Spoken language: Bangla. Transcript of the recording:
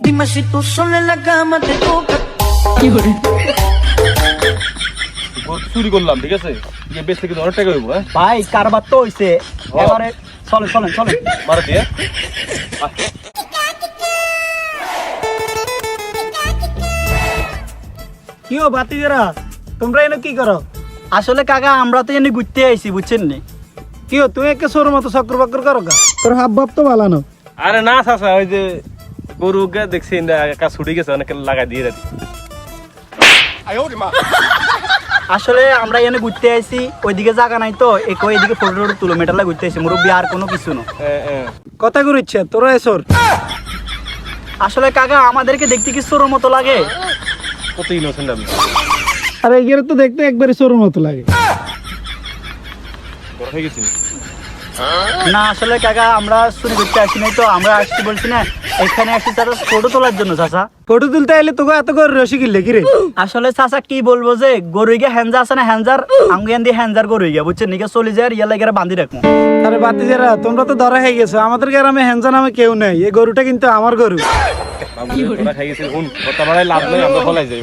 Dime si tú sola en la cama te toca. চুরি করলাম ঠিক আছে? গিয়ে বেচলে কিন্তু অনেক টাকা হইব হ্যাঁ? ভাই কারবার তো হইছে। এবারে চলেন চলেন চলেন। মারা দিয়ে? কি ও তোমরা এনে কি করো? আসলে কাকা আমরা তো এনে ঘুরতে আইছি বুঝছেন নি? কি তুমি একে সরু মতো চক্র বাক্র করো গা? তোর হাব ভাব তো বালানো আরে না চাচা ওই যে গরু গে দেখছি একা ছুটি গেছে অনেক লাগাই দিয়ে রাখি। আসলে আমরা এনে ঘুরতে আইছি ওইদিকে জায়গা নাই তো একো এদিকে ফটো টটো তুলো মেটালা ঘুরতে আইছি মুরব্বী আর কোনো কিছু না। কথা করিচ্ছে তোরা এসর আসলে কাকা আমাদেরকে দেখতে কি সরোর মতো লাগে? কত ইনোসেন্ট আমি। আরে এগুলো তো দেখতে একবারে সরুর মতো লাগে। হয়ে না আসলে কাকা আমরা চুরি করতে আসি নাই তো আমরা আসছি বলছি না এখানে আসছি তার ফটো তোলার জন্য চাচা। ফটো তুলতে আইলে তোকে এত করে রসি কিনলে কি রে? আসলে চাচা কি বলব যে গরুই গিয়ে হ্যান্ডার আছে না হ্যান্ডার আঙ্গুয়ান দিয়ে হ্যান্ডার গরুই গিয়া বুঝছেন? নিকে চলে যায় ইয়া লাগে বান্ধি রাখব। আরে বাতিজারা তোমরা তো ধরা হয়ে গেছো আমাদের গ্রামে হ্যান্সা নামে কেউ নেই এই গরুটা কিন্তু আমার গরু। লাভ নাই আমরা যাই